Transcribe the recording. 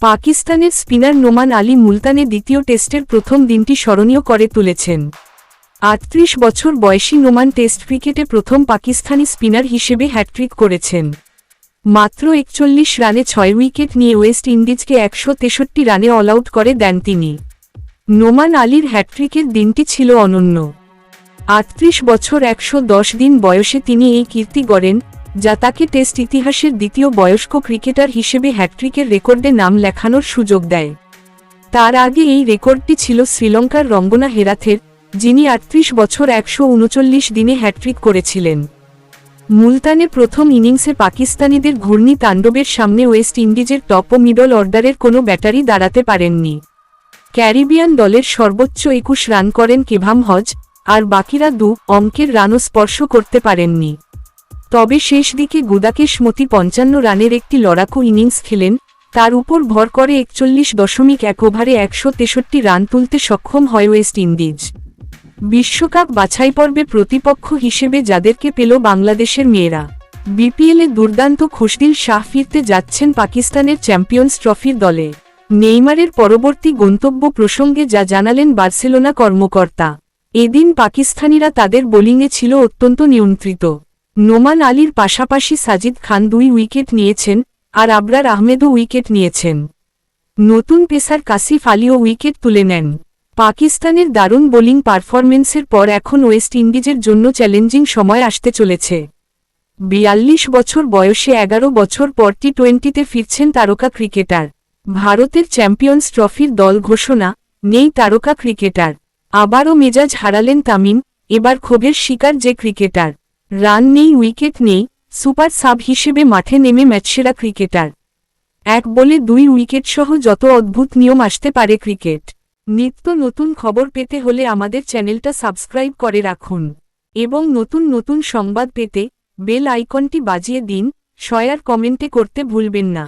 পাকিস্তানের স্পিনার নোমান আলী মুলতানে দ্বিতীয় টেস্টের প্রথম দিনটি স্মরণীয় করে তুলেছেন। আটত্রিশ বছর বয়সী নোমান টেস্ট ক্রিকেটে প্রথম পাকিস্তানি স্পিনার হিসেবে হ্যাট্রিক করেছেন। মাত্র একচল্লিশ রানে ছয় উইকেট নিয়ে ওয়েস্ট ইন্ডিজকে একশো তেষট্টি রানে অল আউট করে দেন তিনি। নোমান আলীর হ্যাট্রিকের দিনটি ছিল অনন্য। আটত্রিশ বছর একশো দশ দিন বয়সে তিনি এই কীর্তি গড়েন যা তাকে টেস্ট ইতিহাসের দ্বিতীয় বয়স্ক ক্রিকেটার হিসেবে হ্যাট্রিকের রেকর্ডে নাম লেখানোর সুযোগ দেয়। তার আগে এই রেকর্ডটি ছিল শ্রীলঙ্কার রঙ্গনা হেরাথের, যিনি আটত্রিশ বছর একশো উনচল্লিশ দিনে হ্যাট্রিক করেছিলেন। মুলতানে প্রথম ইনিংসে পাকিস্তানিদের ঘূর্ণি তাণ্ডবের সামনে ওয়েস্ট ইন্ডিজের টপ ও মিডল অর্ডারের কোনো ব্যাটারি দাঁড়াতে পারেননি। ক্যারিবিয়ান দলের সর্বোচ্চ একুশ রান করেন কেভাম হজ, আর বাকিরা দু অঙ্কের রানও স্পর্শ করতে পারেননি। তবে শেষ দিকে গুদাকেশ মতি পঞ্চান্ন রানের একটি লড়াকু ইনিংস খেলেন, তার উপর ভর করে একচল্লিশ দশমিক এক ওভারে একশো তেষট্টি রান তুলতে সক্ষম হয় ওয়েস্ট ইন্ডিজ। বিশ্বকাপ বাছাই পর্বে প্রতিপক্ষ হিসেবে যাদেরকে পেল বাংলাদেশের মেয়েরা। বিপিএলে দুর্দান্ত খুশদিল শাহ ফিরতে যাচ্ছেন পাকিস্তানের চ্যাম্পিয়ন্স ট্রফির দলে। নেইমারের পরবর্তী গন্তব্য প্রসঙ্গে যা জানালেন বার্সেলোনা কর্মকর্তা, এদিন পাকিস্তানিরা তাদের বোলিংয়ে ছিল অত্যন্ত নিয়ন্ত্রিত। নোমান আলীর পাশাপাশি সাজিদ খান দুই উইকেট নিয়েছেন আর আবরার আহমেদও উইকেট নিয়েছেন। নতুন পেসার কাসিফ আলীও উইকেট তুলে নেন। পাকিস্তানের দারুণ বোলিং পারফরমেন্সের পর এখন ওয়েস্ট ইন্ডিজের জন্য চ্যালেঞ্জিং সময় আসতে চলেছে। বিয়াল্লিশ বছর বয়সে এগারো বছর পর টি টোয়েন্টিতে ফিরছেন তারকা ক্রিকেটার। ভারতের চ্যাম্পিয়ন্স ট্রফির দল ঘোষণা, নেই তারকা ক্রিকেটার। আবারও মেজাজ হারালেন তামিম, এবার ক্ষোভের শিকার যে ক্রিকেটার। রান নেই, উইকেট নেই, সুপার সাব হিসেবে মাঠে নেমে ম্যাচসেরা ক্রিকেটার। এক বলে দুই উইকেট সহ যত অদ্ভুত নিয়ম আসতে পারে ক্রিকেট। নিত্য নতুন খবর পেতে হলে আমাদের চ্যানেলটা সাবস্ক্রাইব করে রাখুন। এবং নতুন নতুন সংবাদ পেতে বেল আইকনটি বাজিয়ে দিন শয়ার কমেন্টে করতে ভুলবেন না।